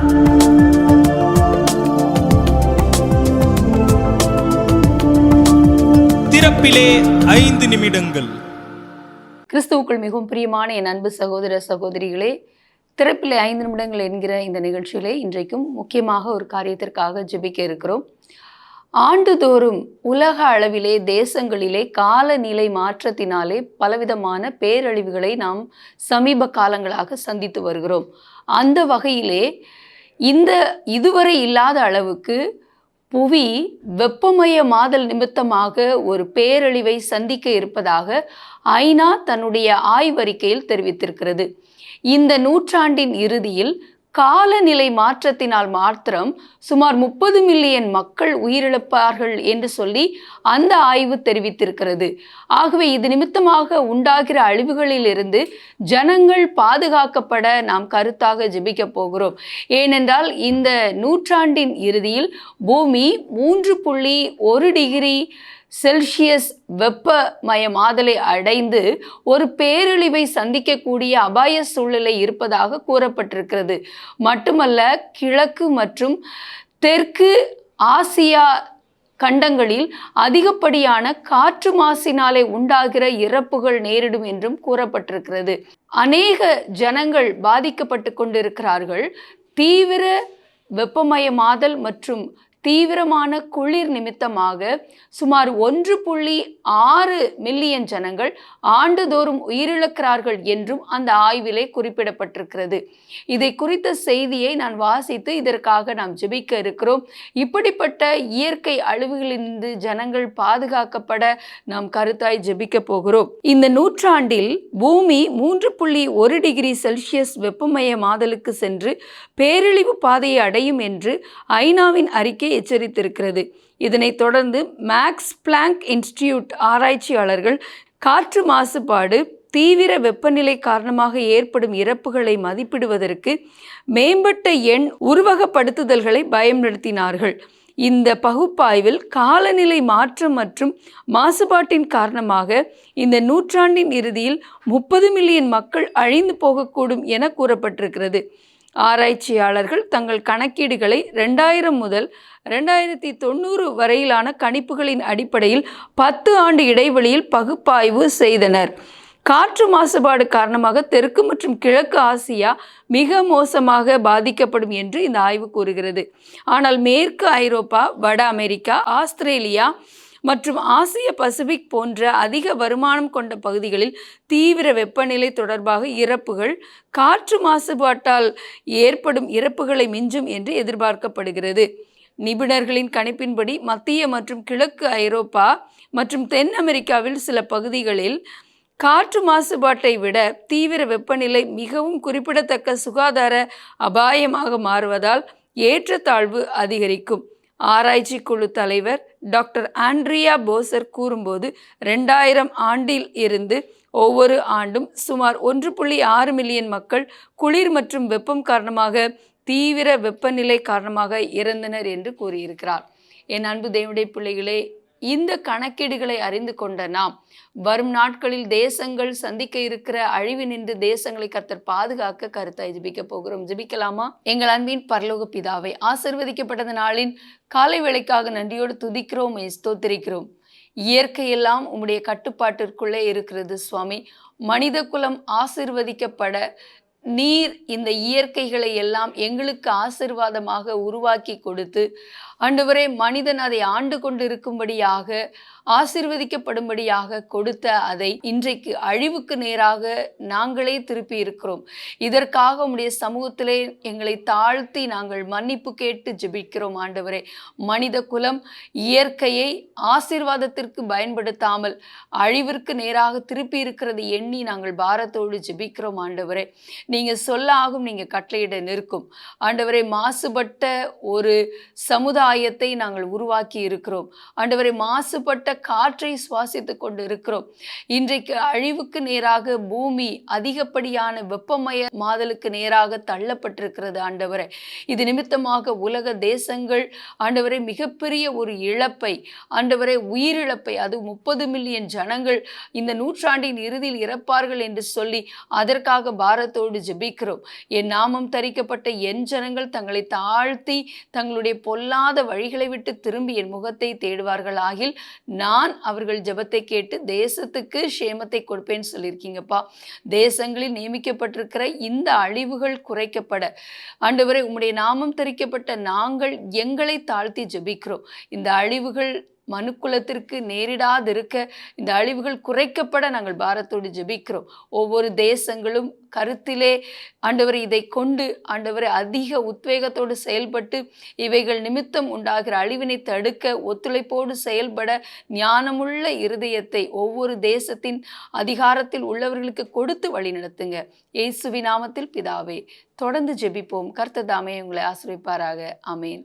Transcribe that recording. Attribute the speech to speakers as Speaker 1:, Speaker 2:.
Speaker 1: திறப்பிலே ஐந்து நிமிடங்கள்.
Speaker 2: கிறிஸ்துவுக்குள் மிகவும் பிரியமான என் அன்பு சகோதர சகோதரிகளே திறப்பிலே ஐந்து நிமிடங்கள் என்கிற இந்த நிகழ்ச்சியிலே இன்றைக்கும் முக்கியமாக ஒரு காரியத்திற்காக ஜெபிக்க இருக்கிறோம். ஆண்டுதோறும் உலக அளவிலே தேசங்களிலே காலநிலை மாற்றத்தினாலே பலவிதமான பேரழிவுகளை நாம் சமீப காலங்களாக சந்தித்து வருகிறோம். அந்த வகையிலே இந்த இதுவரை இல்லாத அளவுக்கு புவி வெப்பமயமாதல் நிமித்தமாக ஒரு பேரழிவை சந்திக்க இருப்பதாக ஐநா தன்னுடைய ஆய்வறிக்கையில் தெரிவித்திருக்கிறது. இந்த நூற்றாண்டின் இறுதியில் காலநிலை மாற்றத்தினால் மாத்திரம் சுமார் முப்பது மில்லியன் மக்கள் உயிரிழப்பார்கள் என்று சொல்லி அந்த ஆய்வு தெரிவித்திருக்கிறது. ஆகவே இது நிமித்தமாக உண்டாகிற அழிவுகளிலிருந்து ஜனங்கள் பாதுகாக்கப்பட நாம் கருத்தாக ஜெபிக்க போகிறோம். ஏனென்றால் இந்த நூற்றாண்டின் இறுதியில் பூமி மூன்று புள்ளி ஒரு டிகிரி செல்சியஸ் வெப்பமயமாதலை அடைந்து ஒரு பேரழிவை சந்திக்கக்கூடிய அபாய சூழ்நிலை இருப்பதாக கூறப்பட்டிருக்கிறது. மட்டுமல்ல கிழக்கு மற்றும் தெற்கு ஆசியா கண்டங்களில் அதிகப்படியான காற்று மாசினாலே உண்டாகிற இறப்புகள் நேரிடும் என்றும் கூறப்பட்டிருக்கிறது. அநேக ஜனங்கள் பாதிக்கப்பட்டு கொண்டிருக்கிறார்கள். தீவிர வெப்பமயமாதல் மற்றும் தீவிரமான குளிர் நிமித்தமாக சுமார் ஒன்று புள்ளி ஆறு மில்லியன் ஜனங்கள் ஆண்டுதோறும் உயிரிழக்கிறார்கள் என்றும் அந்த ஆய்விலே குறிப்பிடப்பட்டிருக்கிறது. இதை குறித்த செய்தியை நான் வாசித்து இதற்காக நாம் ஜெபிக்க இருக்கிறோம். இப்படிப்பட்ட இயற்கை அழிவுகளிலிருந்து ஜனங்கள் பாதுகாக்கப்பட நாம் கருத்தாய் ஜெபிக்க போகிறோம். இந்த நூற்றாண்டில் பூமி மூன்று புள்ளி ஒரு டிகிரி செல்சியஸ் வெப்பமயமாதலுக்கு சென்று பேரழிவு பாதையை அடையும் என்று ஐநாவின் அறிக்கை எச்சரித்திருக்கிறது. இதனைத் தொடர்ந்து மேக்ஸ் பிளாங்க் இன்ஸ்டிடியூட் ஆராய்ச்சியாளர்கள் காற்று மாசுபாடு தீவிர வெப்பநிலை காரணமாக ஏற்படும் இறப்புகளை மதிப்பிடுவதற்கு மேம்பட்ட எண் உருவகப்படுத்துதல்களை பயன்படுத்தினார்கள். இந்த பகுப்பாய்வில் காலநிலை மாற்றம் மற்றும் மாசுபாட்டின் காரணமாக இந்த நூற்றாண்டின் இறுதியில் முப்பது மில்லியன் மக்கள் அழிந்து போகக்கூடும் என கூறப்பட்டிருக்கிறது. ஆராய்ச்சியாளர்கள் தங்கள் கணக்கீடுகளை ரெண்டாயிரம் முதல் ரெண்டாயிரத்தி தொண்ணூறு வரையிலான கணிப்புகளின் அடிப்படையில் பத்து ஆண்டு இடைவெளியில் பகுப்பாய்வு செய்தனர். காற்று மாசுபாடு காரணமாக தெற்கு மற்றும் கிழக்கு ஆசியா மிக மோசமாக பாதிக்கப்படும் என்று இந்த ஆய்வு கூறுகிறது. ஆனால் மேற்கு ஐரோப்பா வட அமெரிக்கா ஆஸ்திரேலியா மற்றும் ஆசிய பசிபிக் போன்ற அதிக வருமானம் கொண்ட பகுதிகளில் தீவிர வெப்பநிலை தொடர்பாக இறப்புகள் காற்று மாசுபாட்டால் ஏற்படும் இறப்புகளை மிஞ்சும் என்று எதிர்பார்க்கப்படுகிறது. நிபுணர்களின் கணிப்பின்படி மத்திய மற்றும் கிழக்கு ஐரோப்பா மற்றும் தென் அமெரிக்காவில் சில பகுதிகளில் காற்று மாசுபாட்டை விட தீவிர வெப்பநிலை மிகவும் குறிப்பிடத்தக்க சுகாதார அபாயமாக மாறுவதால் ஏற்றத்தாழ்வு அதிகரிக்கும். ஆராய்ச்சி குழு தலைவர் டாக்டர் ஆண்ட்ரியா போசர் கூறும்போது ரெண்டாயிரம் ஆண்டில் இருந்து ஒவ்வொரு ஆண்டும் சுமார் ஒன்று புள்ளி ஆறு மில்லியன் மக்கள் குளிர் மற்றும் வெப்பம் காரணமாக தீவிர வெப்பநிலை காரணமாக இறந்தனர் என்று கூறியிருக்கிறார். என் அன்பு தேவனுடைய பிள்ளைகளே இந்த கணக்கீடுகளை அறிந்து கொண்ட நாம் வரும் நாட்களில் தேசங்கள் சந்திக்க இருக்கிற அழிவு நின்று தேசங்களை கர்த்தர் பாதுகாக்க கருத்தாய் ஜிபிக்க போகிறோம். ஜிபிக்கலாமா? எங்கள் அன்பின் பரலோக பிதாவை ஆசிர்வதிக்கப்பட்டத நாளின் காலை வேளைக்காக நன்றியோடு துதிக்கிறோம் ஸ்தோத்திரிக்கிறோம். இயற்கையெல்லாம் உம்முடைய கட்டுப்பாட்டிற்குள்ளே இருக்கிறது சுவாமி. மனித குலம் ஆசிர்வதிக்கப்பட நீர் இந்த இயற்கைகளை எல்லாம் எங்களுக்கு ஆசிர்வாதமாக உருவாக்கி கொடுத்து ஆண்டவரே மனிதன் அதை ஆண்டு கொண்டு இருக்கும்படியாக ஆசிர்வதிக்கப்படும்படியாக கொடுத்த அதை இன்றைக்கு அழிவுக்கு நேராக நாங்களே திருப்பி இருக்கிறோம். இதற்காக உடைய சமூகத்திலே எங்களை தாழ்த்தி நாங்கள் மன்னிப்பு கேட்டு ஜெபிக்கிறோம் ஆண்டவரே. மனித குலம் இயற்கையை ஆசீர்வாதத்திற்கு பயன்படுத்தாமல் அழிவிற்கு நேராக திருப்பி இருக்கிறது எண்ணி நாங்கள் பாரத்தோடு ஜெபிக்கிறோம் ஆண்டவரே. நீங்கள் சொல்ல ஆகும் நீங்கள் கட்டளையிட நிற்கும். ஆண்டவரே மாசுபட்ட ஒரு சமுதாயம் சமுதாயத்தை நாங்கள் உருவாக்கி இருக்கிறோம். ஆண்டவரை மாசுபட்ட காற்றை சுவாசித்து கொண்டு இருக்கிறோம் இன்றைக்கு அழிவுக்கு நேராக பூமி அதிகப்படியான வெப்பமய மாதலுக்கு நேராக தள்ளப்பட்டிருக்கிறது ஆண்டவரை. இது நிமித்தமாக உலக தேசங்கள் ஆண்டவரை மிகப்பெரிய ஒரு இழப்பை ஆண்டவரை உயிரிழப்பை அது முப்பது மில்லியன் ஜனங்கள் இந்த நூற்றாண்டின் இறுதியில் இறப்பார்கள் என்று சொல்லி அதற்காக பாரத்தோடு ஜெபிக்கிறோம். என் நாமம் தரிக்கப்பட்ட என் ஜனங்கள் தங்களை தாழ்த்தி தங்களுடைய பொல்லாத வழிகளை விட்டு திரும்பி என் முகத்தை தேடுவார்கள் ஆகில் நான் அவர்கள் ஜெபத்தை கேட்டு தேசத்துக்கு சேமத்தை கொடுப்பேன்னு சொல்லியிருக்கீங்கப்பா. தேசங்களில் நியமிக்கப்பட்டிருக்கிற இந்த அழிவுகள் குறைக்கப்பட. ஆண்டவரை உம்முடைய நாமம் தரிக்கப்பட்ட நாங்கள் எங்களை தாழ்த்தி ஜெபிக்கிறோம். இந்த அழிவுகள் மனுக்குலத்திற்கு நேரிடாதிருக்க இந்த அழிவுகள் குறைக்கப்பட நாங்கள் பாரத்தோடு ஜெபிக்கிறோம். ஒவ்வொரு தேசங்களும் கருத்திலே ஆண்டவர் இதை கொண்டு ஆண்டவரை அதிக உத்வேகத்தோடு செயல்பட்டு இவைகள் நிமித்தம் உண்டாகிற அழிவினை தடுக்க ஒத்துழைப்போடு செயல்பட ஞானமுள்ள இருதயத்தை ஒவ்வொரு தேசத்தின் அதிகாரத்தில் உள்ளவர்களுக்கு கொடுத்து வழி நடத்துங்க. இயேசுவி நாமத்தில் பிதாவே தொடர்ந்து ஜெபிப்போம். கர்த்ததாமே உங்களை ஆசிரிப்பாராக அமேன்